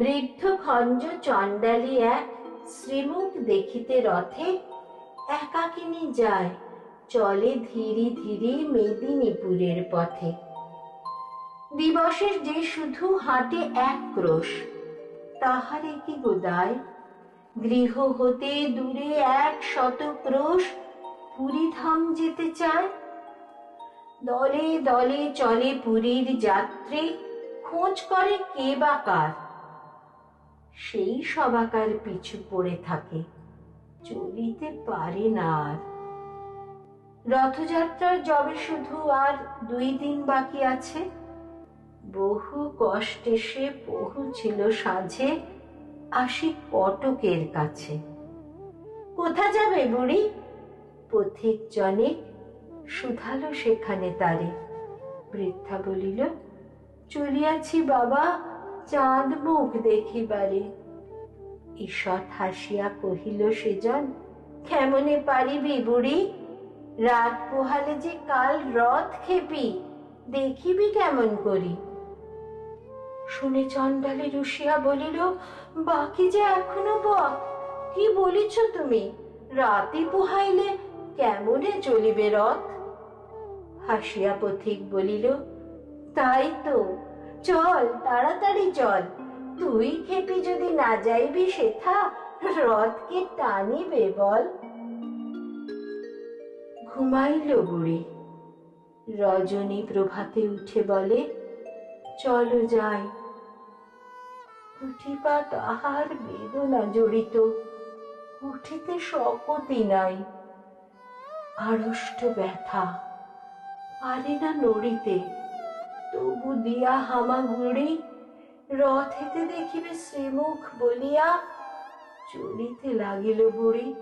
বৃদ্ধ খঞ্জ চণ্ডালী এক শ্রীমুখ দেখিতে রথে একাকিনী যায়, চলে ধীরে ধীরে মেদিনীপুরের পথে। দিবসের যে শুধু হাঁটে এক ক্রোশ, তাহারে কি গোদায় গৃহ হতে দূরে এক শত ক্রোশ পুরী ধাম যেতে চায়? দলে দলে চলে পুরীর যাত্রী, খোঁজ করে কে বা কার? সেই সবাকার পিছু পড়ে থাকে। চলিতে পারে না আর। রথযাত্রার যবে শুধু আর দুই দিন বাকি আছে। বহু কষ্টে সে পৌঁছিল সাঁঝে আসি কটকের কাছে। কোথা যাবে বুড়ি? পথিক জনে শুধালো সেখানে তারে। বৃদ্ধা বলিল, চলিয়াছি বাবা চাঁদ মুখ দেখিবারে। ঈষৎ হাসিয়া কহিল, সেজন, কেমনে পারিবি বুড়ি? রাত পোহালে যে কাল রথ খেপি, দেখিবি কেমন করি? শুনে চণ্ডালে রুশিয়া বলিল, বাকি যে এখনও পথ, কি বলিছ তুমি? রাতে পোহাইলে কেমনে চলিবে রথ? হাসিয়া পথিক বলিল, তাই তো চল, তাড়াতাড়ি চল। তুই খেপি যদি না যাইবি সেথা, রথকে টানিবে বল। ঘুমাইল বুড়ি। রজনী প্রভাতে উঠে বলে, চলো যাই। উঠিপা তাহার বেদনা জড়িত। উঠিতে শকতি নাই। আড়ষ্ট ব্যথা। পারে না নড়িতে। তবু দিয়া হামাগুড়ি, রথেতে দেখিবে শ্রীমুখ বলিয়া চলিতে লাগিল বুড়ি।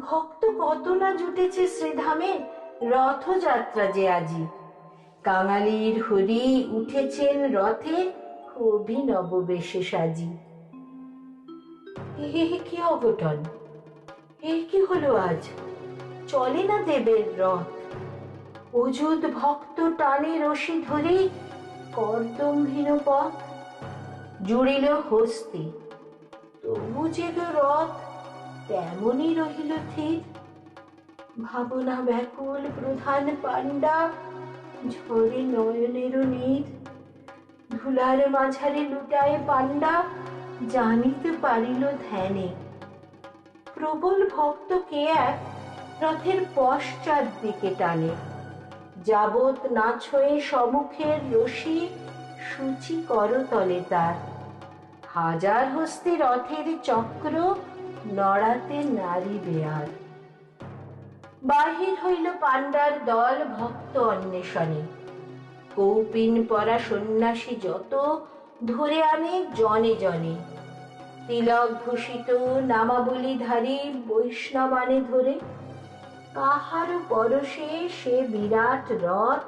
ভক্ত কত না জুটেছে শ্রীধামে, রথযাত্রা যে আজি। কাঙালির হরি উঠেছেন রথে অভিনব বেশে সাজি। এ কি অঘটন? এ কি হলো আজ? চলে না দেবের রথ? অযুত ভক্ত টানে রশি ধরে কর্দমহীন পথ জুড়িল হস্তি। তবু যে গো রথ তেমনই রহিল থির ভাবনা ব্যাকুল প্রধান পাণ্ডা ঝরে নয়নের নীর। ধুলার মাঝারে লুটায় পাণ্ডা জানিতে পারিল ধ্যানে। প্রবল ভক্তকে এক রথের পশ্চাৎ দিকে টানে। যাবত না ছয়ে সম্মুখের রশি সূচি করতলে তার। হাজার হস্তে রথের চক্র নড়াতে নারী বেয়ার। বাহির হইল পাণ্ডার দল ভক্ত অন্বেষণে। কৌপিন পরা সন্ন্যাসী যত ধরে আনে জনে জনে। তিলক ভূষিত নামাবলীধারী বৈষ্ণবানে ধরে কাহার পরশে সে বিরাট রথ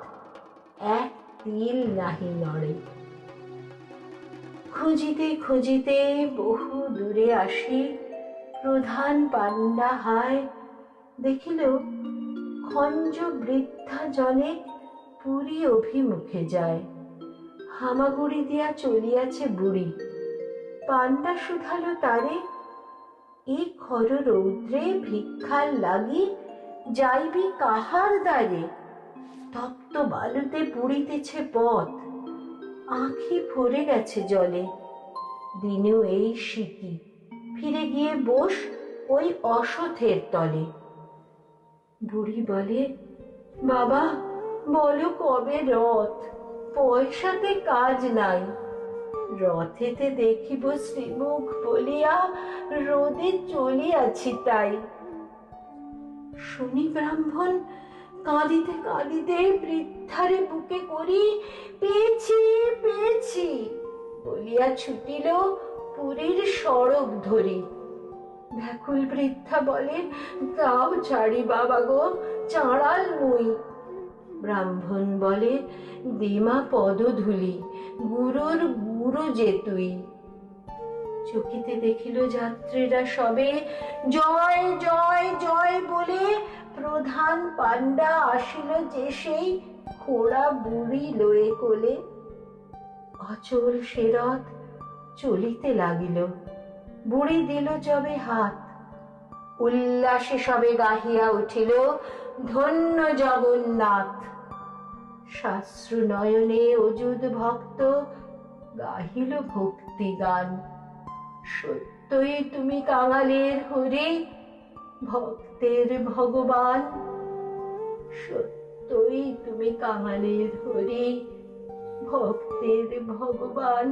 এক তিল নাহি নড়ে। খুঁজিতে খুঁজিতে বহু দূরে আসি, প্রধান পাণ্ডা হায়, দেখিল খঞ্জ বৃদ্ধা জনে পুরী অভিমুখে যায়। হামাগুড়ি দিয়া চলিয়াছে বুড়ি, পাণ্ডা শুধালো তারে এই খর রৌদ্রে ভিক্ষার লাগি যাইবি কাহার দ্বারে, তপ্ত বালুতে পুড়িতেছে পথ। আঁখি ভরে গেছে জলে, দিনেও এই শীতি ফিরে গিয়ে বস ওই অসথের তলে। বুড়ি বলে, বাবা, বলো কবে রথ? পয়সাতে কাজ নাই। রথেতে দেখিব শ্রীমুখ বলিয়া রোদে চলিয়াছি তাই। শুনি ব্রাহ্মণ কাঁদিতে কাঁদিতে বৃদ্ধারে বুকে করি, পেয়েছি পেয়েছি। বলিয়া ছুটিল পুরীর সড়ক ধরি। ব্যাকুল বৃদ্ধা বলেন তাও ছাড়ি বাবা গো, চাঁড়াল মুই। ব্রাহ্মণ বলে, দিমা পদ ধুলি, গুরুর গুরু যে তুই। চকিতে দেখিল যাত্রীরা সবে, জয় জয় জয় প্রধান পাণ্ডা আসিল যে সেই খোড়া বুড়ি লয়ে কোলে। অচল সে চলিতে লাগিল। বুড়ি দিল যবে হাত। উল্লাসে সবে গাহিয়া উঠিল, ধন্য জগন্নাথ! শাস্ত্র নয়নে অযুত ভক্ত গাহিল ভক্তি গান সত্যই তুমি কাঙালের হরি ভক্তের ভগবান। সত্যই তুমি কাঙালের হরি ভক্তের ভগবান।